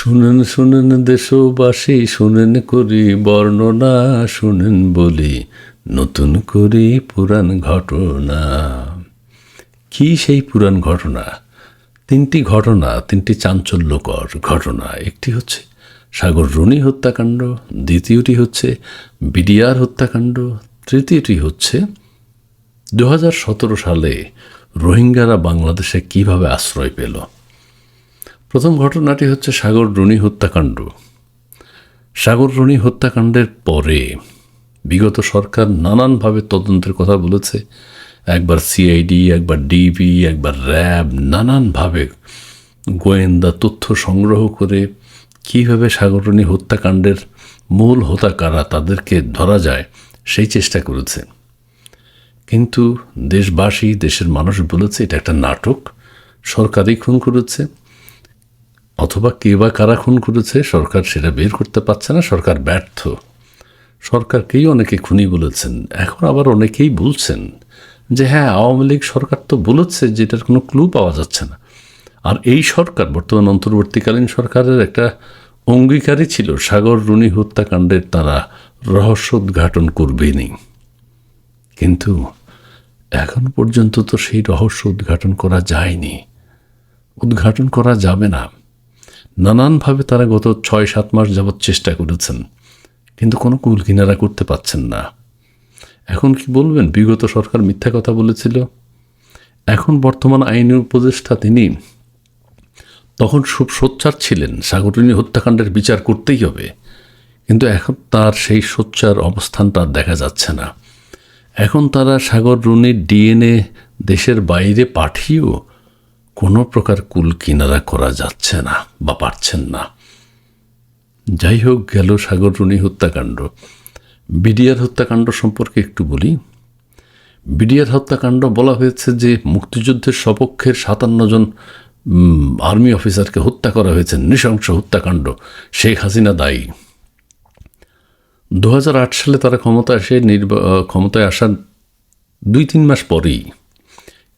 শুনেন শুনেন দেশবাসী, শুনেন করি বর্ণনা, শুনেন বলি নতুন করি পুরাণ ঘটনা। কি সেই পুরাণ ঘটনা? তিনটি ঘটনা, তিনটি চাঞ্চল্যকর ঘটনা। একটি হচ্ছে সাগর রুনি হত্যাকাণ্ড, দ্বিতীয়টি হচ্ছে বিডিআর হত্যাকাণ্ড, তৃতীয়টি হচ্ছে দু হাজার সতেরো সালে রোহিঙ্গারা বাংলাদেশে কীভাবে আশ্রয় পেল? প্রথম ঘটনাটি হচ্ছে সাগর রুনি হত্যাকাণ্ড। সাগর রুনি হত্যাকাণ্ডের পরে বিগত সরকার নানানভাবে তদন্তের কথা বলেছে। একবার সিআইডি, একবার ডিবি, একবার র্যাব নানানভাবে গোয়েন্দা তথ্য সংগ্রহ করে কীভাবে সাগরণী হত্যাকাণ্ডের মূল হোতা কারা তাদেরকে ধরা যায় সেই চেষ্টা করেছে। কিন্তু দেশবাসী, দেশের মানুষ বলেছে, এটা একটা নাটক। সরকারই খুন করেছে। অথবা কে বা কারা খুন করেছে, সরকার সেটা বের করতে পারছে না, সরকার ব্যর্থ। সরকারকেই অনেকে খুনি বলেছেন, এখন আবার অনেকেই বলছেন যে হ্যাঁ আওয়ামী লীগ সরকার তো বলেছে যে এটার কোনো ক্লু পাওয়া যাচ্ছে না। আর এই সরকার, বর্তমান অন্তর্বর্তীকালীন সরকারের একটা অঙ্গীকারই ছিল, সাগর রুনি হত্যাকাণ্ডের তারা রহস্য উদ্ঘাটন করবেনি কিন্তু এখন পর্যন্ত তো সেই রহস্য উদ্ঘাটন করা যায়নি। উদ্ঘাটন করা যাবে না। নানানভাবে তারা গত ছয় সাত মাস যাবৎ চেষ্টা করেছেন, কিন্তু কোনো কুল কিনারা করতে পাচ্ছেন না। এখন কি বলবেন? বিগত সরকার মিথ্যা কথা বলেছিল। এখন বর্তমান আইনি উপদেষ্টা তিনি তখন খুব সোচ্চার ছিলেন সাগরিনী হত্যাকাণ্ডের বিচার করতেই হবে। কিন্তু এখন তার সেই সোচ্চার অবস্থানটা দেখা যাচ্ছে না। এখন তারা সাগর রুনির ডিএনএ দেশের বাইরে পাঠিয়েও কোনো প্রকার কুল কিনারা করা যাচ্ছে না বা পারছেন না। যাই হোক, গেল সাগর রুনি হত্যাকাণ্ড। বিডিআর হত্যাকাণ্ড সম্পর্কে একটু বলি। বিডিআর হত্যাকাণ্ড বলা হয়েছে যে, মুক্তিযুদ্ধের সপক্ষের সাতান্ন জন আর্মি অফিসারকে হত্যা করা হয়েছে, নৃশংস হত্যাকাণ্ড, শেখ হাসিনা দায়ী। দু হাজার আট সালে তারা ক্ষমতা এসে নির্বা- ক্ষমতায় আসার দুই তিন মাস পরেই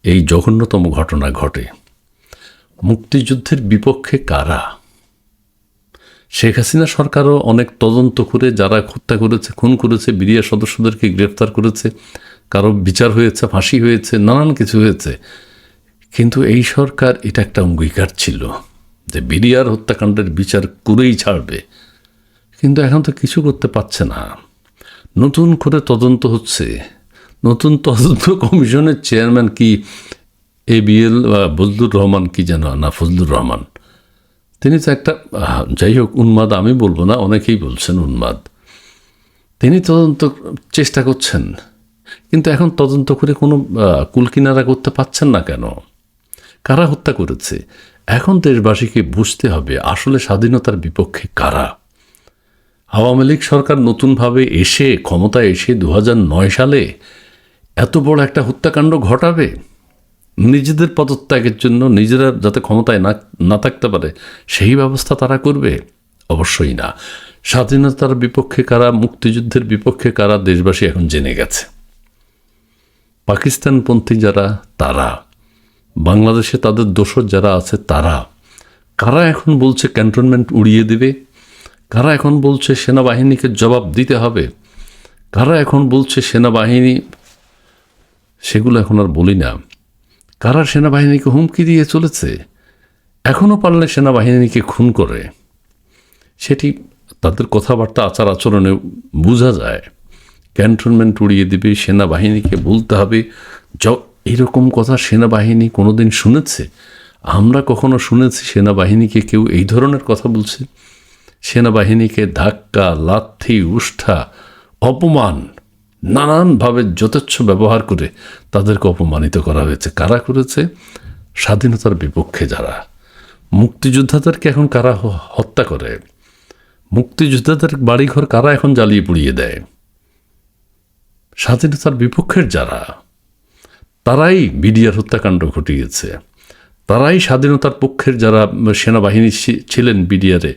এই জঘন্যতম ঘটনা ঘটে। মুক্তিযুদ্ধের বিপক্ষে কারা? শেখ হাসিনা সরকারও অনেক তদন্ত করে যারা হত্যা করেছে, খুন করেছে বিরিয়া সদস্যদেরকে গ্রেফতার করেছে, কারও বিচার হয়েছে, ফাঁসি হয়েছে, নানান কিছু হয়েছে। কিন্তু এই সরকার এটা একটা অঙ্গীকার ছিল যে বিরিয়ার হত্যাকাণ্ডের বিচার করেই ছাড়বে। কিন্তু এখন তো কিছু করতে পারছে না। নতুন করে তদন্ত হচ্ছে। নতুন তদন্ত কমিশনের চেয়ারম্যান কি এ বিএল ফজলুর রহমান কি যেন? না, ফজলুর রহমান। তিনি তো একটা যাই হোক, উন্মাদ আমি বলব না, অনেকেই বলছেন উন্মাদ। তিনি তদন্ত চেষ্টা করছেন, কিন্তু এখন তদন্ত করে কোনো কুলকিনারা করতে পারছেন না কেন? কারা হত্যা করেছে? এখন দেশবাসীকে বুঝতে হবে, আসলে স্বাধীনতার বিপক্ষে কারা? আওয়ামী লীগ সরকার নতুনভাবে এসে, ক্ষমতায় এসে দু হাজার নয় সালে এত বড় একটা হত্যাকাণ্ড ঘটাবে? নিজেদের পদত্যাগের জন্য নিজেরা যাতে ক্ষমতায় না না থাকতে পারে, সেই ব্যবস্থা তারা করবে? অবশ্যই না। স্বাধীনতার বিপক্ষে কারা, মুক্তিযুদ্ধের বিপক্ষে কারা, দেশবাসী এখন জেনে গেছে। পাকিস্তানপন্থী যারা, তারা। বাংলাদেশে তাদের দোষর যারা আছে, তারা। কারা এখন বলছে ক্যান্টনমেন্ট উড়িয়ে দেবে? কারা এখন বলছে সেনাবাহিনীকে জবাব দিতে হবে? কারা এখন বলছে সেনাবাহিনী? সেগুলো এখন আর বলি না। কারা সেনাবাহিনীকে হুমকি দিয়ে চলেছে? এখনও পারলে সেনাবাহিনীকে খুন করে। সেটি তাদের কথাবার্তা, আচার আচরণে বোঝা যায়। ক্যান্টনমেন্ট উড়িয়ে দিবে, সেনাবাহিনীকে বলতে হবে, য, এরকম কথা সেনাবাহিনী কোনোদিন শুনেছে? আমরা কখনো শুনেছি সেনাবাহিনীকে কেউ এই ধরনের কথা বলছে? সেনাবাহিনীকে ধাক্কা, লাথি, উষ্ঠা, অপমান নানানভাবে যথেচ্ছ ব্যবহার করে তাদেরকে অপমানিত করা হয়েছে। কারা করেছে? স্বাধীনতার বিপক্ষে যারা। মুক্তিযোদ্ধাদেরকে এখন কারা হত্যা করে? মুক্তিযোদ্ধাদের বাড়িঘর কারা এখন জ্বালিয়ে পুড়িয়ে দেয়? স্বাধীনতার বিপক্ষের যারা, তারাই বিডিআর হত্যাকাণ্ড ঘটিয়েছে। তারাই স্বাধীনতার পক্ষের যারা সেনাবাহিনী ছিলেন বিডিআরে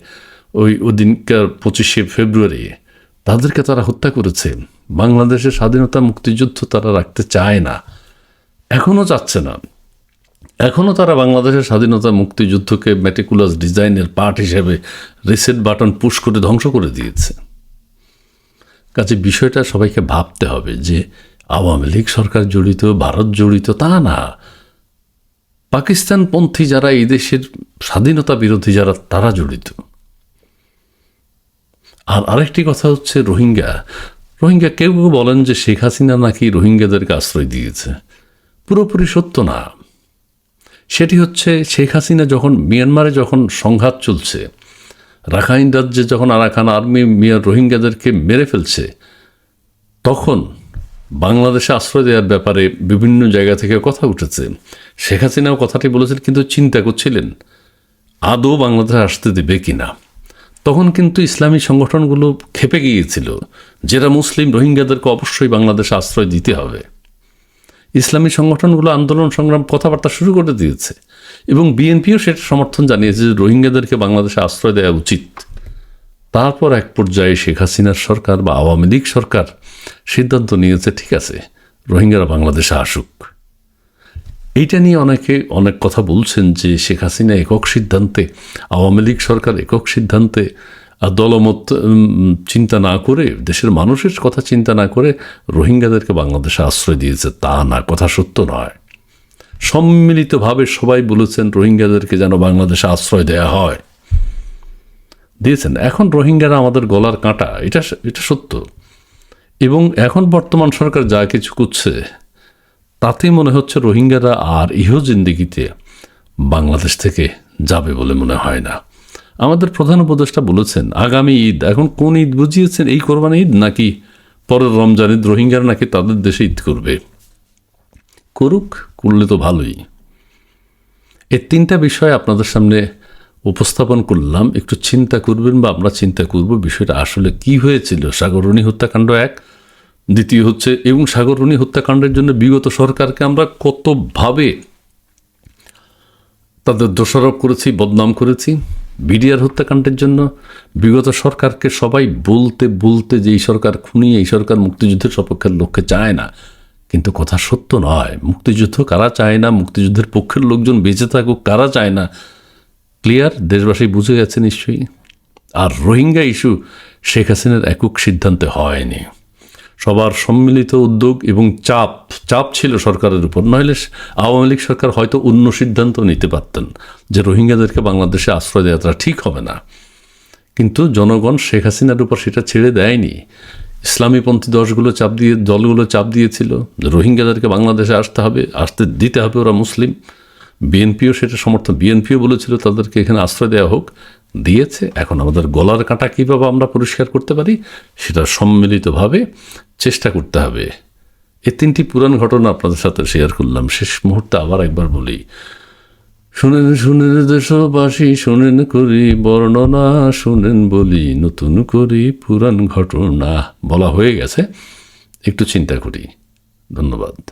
ওই ওদিনকার পঁচিশে ফেব্রুয়ারি, তাদেরকে তারা হত্যা করেছে। বাংলাদেশের স্বাধীনতা মুক্তিযুদ্ধ তারা রাখতে চায় না। এখনও চাচ্ছে না। এখনও তারা বাংলাদেশের স্বাধীনতা মুক্তিযুদ্ধকে ম্যাটিকুলাস ডিজাইনের পার্ট হিসেবে রিসেট বাটন পুশ করে ধ্বংস করে দিয়েছে। কাজে বিষয়টা সবাইকে ভাবতে হবে যে আওয়ামী লীগ সরকার জড়িত, ভারত জড়িত তা না। পাকিস্তানপন্থী যারা এই দেশের স্বাধীনতা বিরোধী যারা, তারা জড়িত। আর আরেকটি কথা হচ্ছে রোহিঙ্গা। রোহিঙ্গা, কেউ কেউ বলেন যে শেখ হাসিনা নাকি রোহিঙ্গাদেরকে আশ্রয় দিয়েছে। পুরোপুরি সত্য না। সেটি হচ্ছে শেখ হাসিনা যখন মিয়ানমারে যখন সংঘাত চলছে, রাখাইন রাজ্যে যখন আরাকান আর্মি মিয়ার রোহিঙ্গাদেরকে মেরে ফেলছে, তখন বাংলাদেশে আশ্রয় দেওয়ার ব্যাপারে বিভিন্ন জায়গা থেকে কথা উঠেছে। শেখ হাসিনাও কথাটি বলেছেন, কিন্তু চিন্তা করছিলেন, আদৌ বাংলাদেশে আসতে দেবে কিনা? তখন কিন্তু ইসলামী সংগঠনগুলো খেপে গিয়েছিল যারা মুসলিম রোহিঙ্গাদেরকে অবশ্যই বাংলাদেশে আশ্রয় দিতে হবে। ইসলামী সংগঠনগুলো আন্দোলন সংগ্রাম কথাবার্তা শুরু করে দিয়েছে এবং বিএনপিও সেটা সমর্থন জানিয়েছে যে রোহিঙ্গাদেরকে বাংলাদেশে আশ্রয় দেওয়া উচিত। তারপর এক পর্যায়ে শেখ হাসিনার সরকার বা আওয়ামী লীগ সরকার সিদ্ধান্ত নিয়েছে, ঠিক আছে, রোহিঙ্গারা বাংলাদেশে আসুক। এইটা নিয়ে অনেকে অনেক কথা বলছেন যে শেখ হাসিনা একক সিদ্ধান্তে, আওয়ামী লীগ সরকার একক সিদ্ধান্তে দলমত চিন্তা না করে, দেশের মানুষের কথা চিন্তা না করে রোহিঙ্গাদেরকে বাংলাদেশে আশ্রয় দিয়েছে, তা না, কথা সত্য নয়। সম্মিলিতভাবে সবাই বলেছেন রোহিঙ্গাদেরকে যেন বাংলাদেশে আশ্রয় দেয়া হয়। দিয়েছেন, এখন রোহিঙ্গারা আমাদের গলার কাঁটা, এটা এটা সত্য। এবং এখন বর্তমান সরকার যা কিছু করছে তাতে মনে হচ্ছে রোহিঙ্গারা আর ইহো জিন্দিগিতে বাংলাদেশ থেকে যাবে বলে মনে হয় না। আমাদের প্রধান উপদেষ্টা বলেছেন, আগামী ঈদ, এখন কোন ঈদ বুঝিয়েছেন, এই কোরবানি ঈদ নাকি পরের রমজান ঈদ, রোহিঙ্গারা নাকি তাদের দেশে ঈদ করবে? করুক, করলে তো ভালোই। এই তিনটা বিষয় আপনাদের সামনে উপস্থাপন করলাম। একটু চিন্তা করবেন বা আমরা চিন্তা করব বিষয়টা আসলে কি হয়েছিল। সাগরণী হত্যাকাণ্ড এক দ্বিতীয় হচ্ছে, এবং সাগরণী হত্যাকাণ্ডের জন্য বিগত সরকারকে আমরা কতভাবে তাদের দোষারোপ করেছি, বদনাম করেছি, বিডিআর হত্যাকাণ্ডের জন্য বিগত সরকারকে সবাই বলতে বলতে যে এই সরকার খুনি, এই সরকার মুক্তিযুদ্ধের সপক্ষের লক্ষ্যে চায় না। কিন্তু কথা সত্য নয়, মুক্তিযুদ্ধ কারা চায় না, মুক্তিযুদ্ধের পক্ষের লোকজন বেঁচে থাকুক, কারা চায় না, ক্লিয়ার? দেশবাসী বুঝে গেছে নিশ্চয়ই। আর রোহিঙ্গা ইস্যু শেখ হাসিনার একক সিদ্ধান্তে হয়নি। সবার সম্মিলিত উদ্যোগ এবং চাপ চাপ ছিল সরকারের উপর। নইলে আওয়ামী লীগ সরকার হয়তো অন্য সিদ্ধান্ত নিতে পারতেন যে রোহিঙ্গাদেরকে বাংলাদেশে আশ্রয় দেওয়াটা ঠিক হবে না। কিন্তু জনগণ শেখ হাসিনার উপর সেটা ছেড়ে দেয়নি। ইসলামীপন্থী দশগুলো চাপ দিয়ে, দলগুলো চাপ দিয়েছিল রোহিঙ্গাদেরকে বাংলাদেশে আসতে হবে, আসতে দিতে হবে ওরা মুসলিম। বিএনপিও সেটা সমর্থন, বিএনপিও বলেছিল তাদেরকে এখানে আশ্রয় দেওয়া হোক। দিয়েছে। এখন আমাদের গলার কাঁটা কীভাবে আমরা পরিষ্কার করতে পারি, সেটা সম্মিলিতভাবে চেষ্টা করতে হবে। এই তিনটি পুরান ঘটনা আপনাদের সাথে শেয়ার করলাম। শেষ মুহূর্তে আবার একবার বলি। শুনেন শুনেন দেশবাসী, শুনেন করি বর্ণনা, শুনেন বলি নতুন করি পুরান ঘটনা। বলা হয়ে গেছে। একটু চিন্তা করি। ধন্যবাদ।